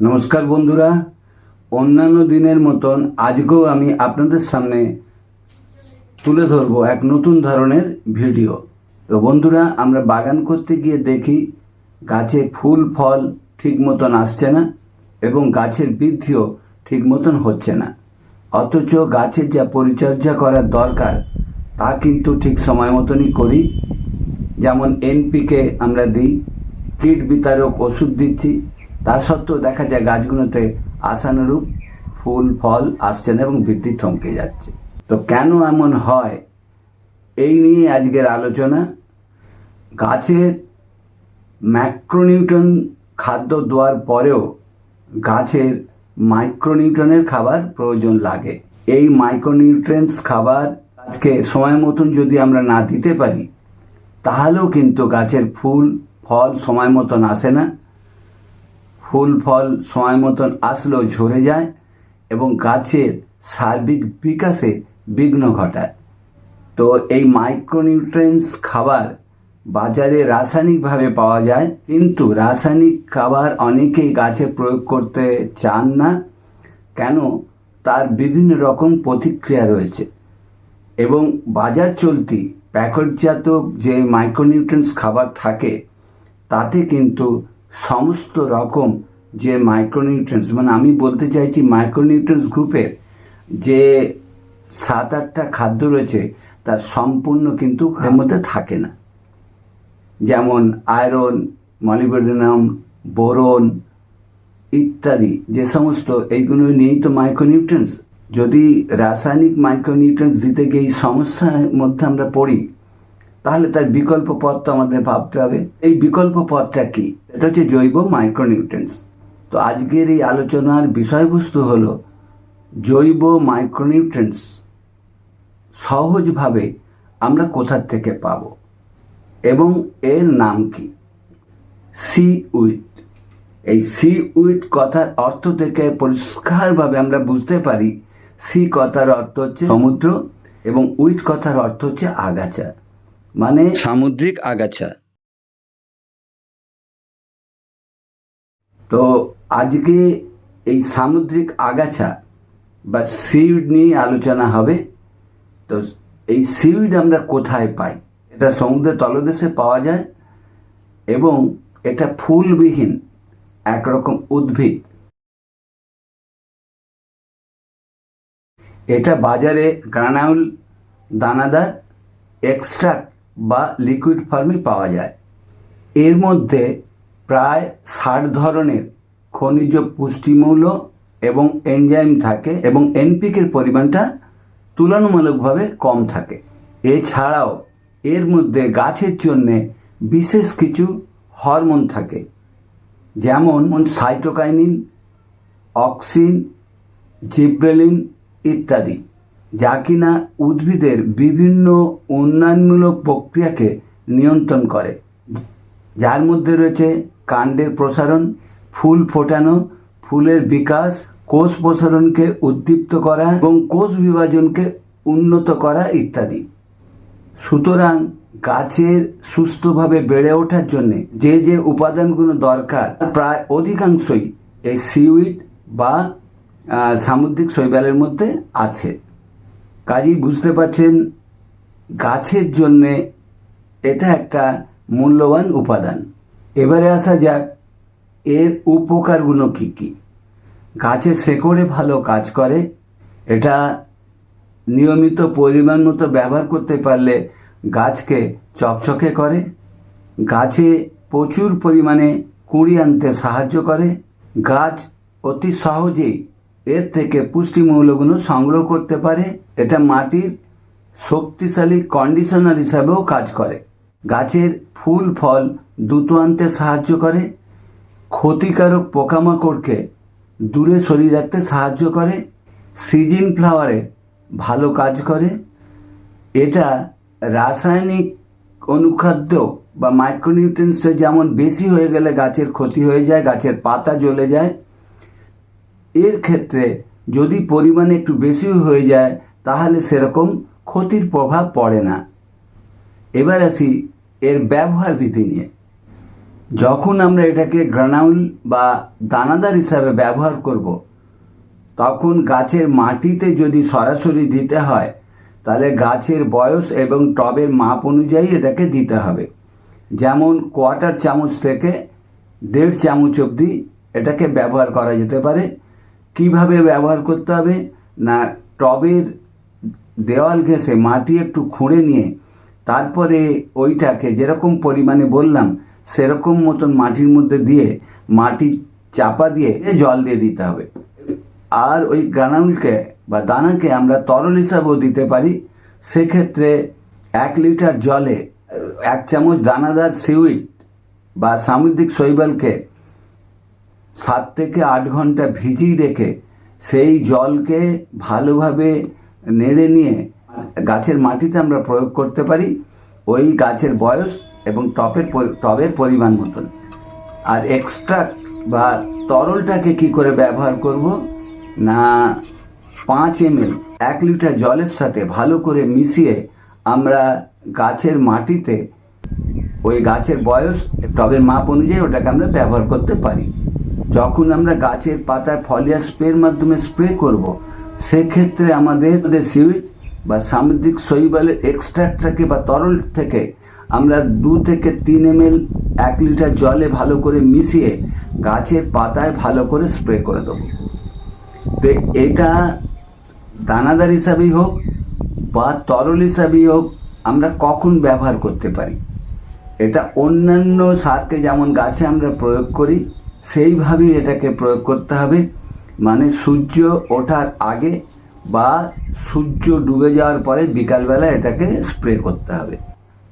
নমস্কার বন্ধুরা, অন্যান্য দিনের মতন আজকেও আমি আপনাদের সামনে তুলে ধরবো এক নতুন ধরনের ভিডিও। তো বন্ধুরা, আমরা বাগান করতে গিয়ে দেখি গাছে ফুল, ফল ঠিক মতন আসছে না এবং গাছের বৃদ্ধিও ঠিক মতন হচ্ছে না। অথচ গাছের যা পরিচর্যা করার দরকার, তা কিন্তু ঠিক সময় মতনই করি। যেমন এনপিকে আমরা দিই, কীট বিতারক ওষুধ দিচ্ছি তা সত্ত্বেও দেখা যায় গাছগুলোতে আশানুরূপ ফুল, ফল আসছে না এবং বৃদ্ধি থমকে যাচ্ছে। তো কেন এমন হয়? এই নিয়ে আজকের আলোচনা। গাছের ম্যাক্রোনিউটন খাদ্য দেওয়ার পরেও গাছের মাইক্রোনিউটনের খাবার প্রয়োজন লাগে। এই মাইক্রোনিউট্রেন্টস খাবার আজকে সময় মতন যদি আমরা না দিতে পারি, তাহলেও কিন্তু গাছের ফুল, ফল সময় মতন আসে না। ফুল ফল সময় মতন আসলেও ঝরে যায় এবং গাছের সার্বিক বিকাশে বিঘ্ন ঘটায়। তো এই মাইক্রোনিউট্রেন্টস খাবার বাজারে রাসায়নিকভাবে পাওয়া যায়, কিন্তু রাসায়নিক খাবার অনেকেই গাছে প্রয়োগ করতে চান না, কেন? তার বিভিন্ন রকম প্রতিক্রিয়া রয়েছে। এবং বাজার চলতি প্যাকেটজাত যে মাইক্রোনিউট্রেন্টস খাবার থাকে, তাতে কিন্তু সমস্ত রকম যে মাইক্রোনিউট্রেন্টস মানে আমি বলতে চাইছি মাইক্রোনিউট্রেন্টস গ্রুপের যে সাত আটটা খাদ্য রয়েছে, তার সম্পূর্ণ কিন্তু মধ্যে থাকে না। যেমন আয়রন মলিবডিনাম বোরন ইত্যাদি, যে সমস্ত, এইগুলো নিয়েই তো মাইক্রোনিউট্রেন্টস যদি রাসায়নিক মাইক্রোনিউট্রেন্টস দিতে গিয়ে এই সমস্যার মধ্যে আমরা পড়ি তাহলে তার বিকল্প পথ তো আমাদের ভাবতে হবে। এই বিকল্প পথটা কি? এটা হচ্ছে জৈব মাইক্রোনিউট্রেন্টস তো আজকের এই আলোচনার বিষয়বস্তু হলো জৈব মাইক্রোনিউট্রেন্টস সহজভাবে আমরা কোথার থেকে পাব? এবং এর নাম কি? সি উইট এই সি উইট কথার অর্থ থেকে পরিষ্কারভাবে আমরা বুঝতে পারি, সি কথার অর্থ হচ্ছে সমুদ্র এবং উইট কথার অর্থ হচ্ছে আগাছা। মানে সামুদ্রিক আগাছা। তো আজকে এই সামুদ্রিক আগাছা বা সিউড নিয়ে আলোচনা হবে। তো এই সিউড আমরা কোথায় পাই? এটা সমুদ্রের তলদেশে পাওয়া যায় এবং এটা ফুলবিহীন একরকম উদ্ভিদ। এটা বাজারে গ্রানাউল দানাদার এক্সট্রাক্ট বা লিকুইড ফর্মে পাওয়া যায়। এর মধ্যে প্রায় ষাট ধরনের খনিজ পুষ্টিমূল্য এবং এনজাইম থাকে এবং এনপিকের পরিমাণটা তুলনামূলকভাবে কম থাকে। এছাড়াও এর মধ্যে গাছের জন্যে বিশেষ কিছু হরমোন থাকে, যেমন সাইটোকাইনিন অক্সিন জিব্রেলিন ইত্যাদি। যা কিনা উদ্ভিদের বিভিন্ন উন্নয়নমূলক প্রক্রিয়াকে নিয়ন্ত্রণ করে। যার মধ্যে রয়েছে কাণ্ডের প্রসারণ, ফুল ফোটানো, ফুলের বিকাশ, কোষ প্রসারণকে উদ্দীপ্ত করা এবং কোষ বিভাজনকে উন্নত করা ইত্যাদি। সুতরাং গাছের সুস্থভাবে বেড়ে ওঠার জন্য যে যে উপাদানগুলো দরকার প্রায় অধিকাংশই এই সিউইড বা সামুদ্রিক শৈবালের মধ্যে আছে। কাজেই বুঝতে পারছেন গাছের জন্যে এটা একটা মূল্যবান উপাদান। এবারে আসা যাক, এর উপকারগুলো কী কী? গাছে শেকড়ে ভালো কাজ করে, এটা নিয়মিত পরিমাণ মতো ব্যবহার করতে পারলে গাছকে চকচকে করে, গাছে প্রচুর পরিমাণে কুড়ি আনতে সাহায্য করে, গাছ অতি সহজেই এর থেকে পুষ্টিমূল্যগুলো সংগ্রহ করতে পারে। এটা মাটির শক্তিশালী কন্ডিশনার হিসাবেও কাজ করে। গাছের ফুল, ফল দ্রুত আনতে সাহায্য করে। ক্ষতিকারক পোকামাকড়কে দূরে সরিয়ে রাখতে সাহায্য করে। সিজন ফ্লাওয়ারে ভালো কাজ করে। এটা রাসায়নিক অনুখাদ্য বা মাইক্রোনিউট্রেন্সে যেমন বেশি হয়ে গেলে গাছের ক্ষতি হয়ে যায়, গাছের পাতা জ্বলে যায় এর ক্ষেত্রে যদি পরিমাণে একটু বেশি হয়ে যায়, তাহলে সেরকম ক্ষতির প্রভাব পড়ে না। এবার আসি এর ব্যবহার বিধি নিয়ে। যখন আমরা এটাকে গ্রানাউল বা দানাদার হিসাবে ব্যবহার করব, তখন গাছের মাটিতে যদি সরাসরি দিতে হয়, তাহলে গাছের বয়স এবং টবের মাপ অনুযায়ী এটাকে দিতে হবে। যেমন কোয়ার্টার চামচ থেকে দেড় চামচ অবধি এটাকে ব্যবহার করা যেতে পারে। কীভাবে ব্যবহার করতে হবে? না, টবের দেওয়াল ঘেঁষে মাটি একটু খুঁড়ে নিয়ে তারপরে ওইটাকে যেরকম পরিমাণে বললাম, সেরকম মতন মাটির মধ্যে দিয়ে মাটি চাপা দিয়ে জল দিয়ে দিতে হবে। আর ওই গ্রানাউলকে বা দানাকে আমরা তরল হিসাবেও দিতে পারি। সেক্ষেত্রে এক লিটার জলে এক চামচ দানাদার সিউইট বা সামুদ্রিক শৈবালকে সাত থেকে আট ঘণ্টা ভিজিয়ে রেখে সেই জলকে ভালোভাবে নেড়ে নিয়ে গাছের মাটিতে আমরা প্রয়োগ করতে পারি। ওই গাছের বয়স এবং টপের পরি- টবের পরিমাণ মতন। আর এক্সট্রা বা তরলটাকে কি করে ব্যবহার করব? না, পাঁচ এমএল, এক লিটার জলের সাথে ভালো করে মিশিয়ে আমরা গাছের মাটিতে ওই গাছের বয়স, টবের মাপ অনুযায়ী ওটাকে আমরা ব্যবহার করতে পারি। যখন আমরা গাছের পাতায় ফলিয়া স্প্রের মাধ্যমে স্প্রে করব, সেক্ষেত্রে আমাদের সিউইট বা সামুদ্রিক শৈবালের এক্সট্রাক্টটাকে বা তরল থেকে আমরা দু থেকে তিন এম এক লিটার জলে ভালো করে মিশিয়ে গাছের পাতায় ভালো করে স্প্রে করে দেবো। তো এটা দানাদার হিসাবেই হোক বা তরল হিসাবেই হোক আমরা কখন ব্যবহার করতে পারি। এটা অন্যান্য সারকে যেমন গাছে আমরা প্রয়োগ করি সেইভাবেই এটাকে প্রয়োগ করতে হবে। মানে সূর্য ওঠার আগে বা সূর্য ডুবে যাওয়ার পরে বিকালবেলা এটাকে স্প্রে করতে হবে।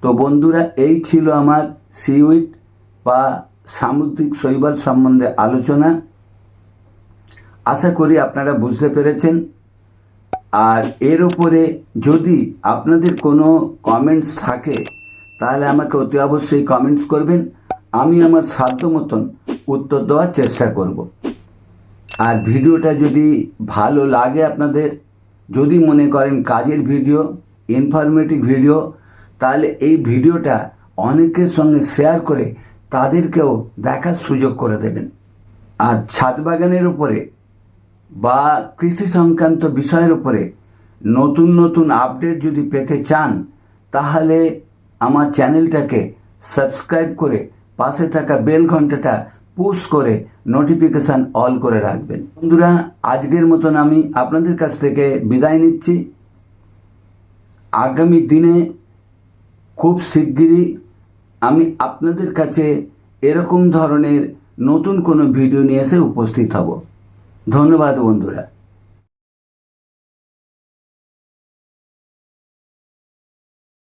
তো বন্ধুরা, এই ছিল আমার সিউইট বা সামুদ্রিক শৈবাল সম্বন্ধে আলোচনা। আশা করি আপনারা বুঝতে পেরেছেন। আর এর ওপরে যদি আপনাদের কোনো কমেন্টস থাকে, তাহলে আমাকে অতি অবশ্যই কমেন্টস করবেন। আমি আমার সাধ্য মতন উত্তর দেওয়ার চেষ্টা করব। আর ভিডিওটা যদি ভালো লাগে আপনাদের, যদি মনে করেন কাজের ভিডিও, ইনফরমেটিভ ভিডিও, তাহলে এই ভিডিওটা অনেকের সঙ্গে শেয়ার করে তাদেরকেও দেখার সুযোগ করে দেবেন। আর ছাদ বাগানের উপরে বা কৃষি সংক্রান্ত বিষয়ের উপরে নতুন নতুন আপডেট যদি পেতে চান, তাহলে আমার চ্যানেলটাকে সাবস্ক্রাইব করে পাশে থাকা বেল ঘন্টাটা পুশ করে নোটিফিকেশান অল করে রাখবেন। বন্ধুরা, আজকের মতন আমি আপনাদের কাছ থেকে বিদায় নিচ্ছি। আগামী দিনে খুব শিগগিরই আমি আপনাদের কাছে এরকম ধরনের নতুন কোনো ভিডিও নিয়ে এসে উপস্থিত হব। ধন্যবাদ বন্ধুরা।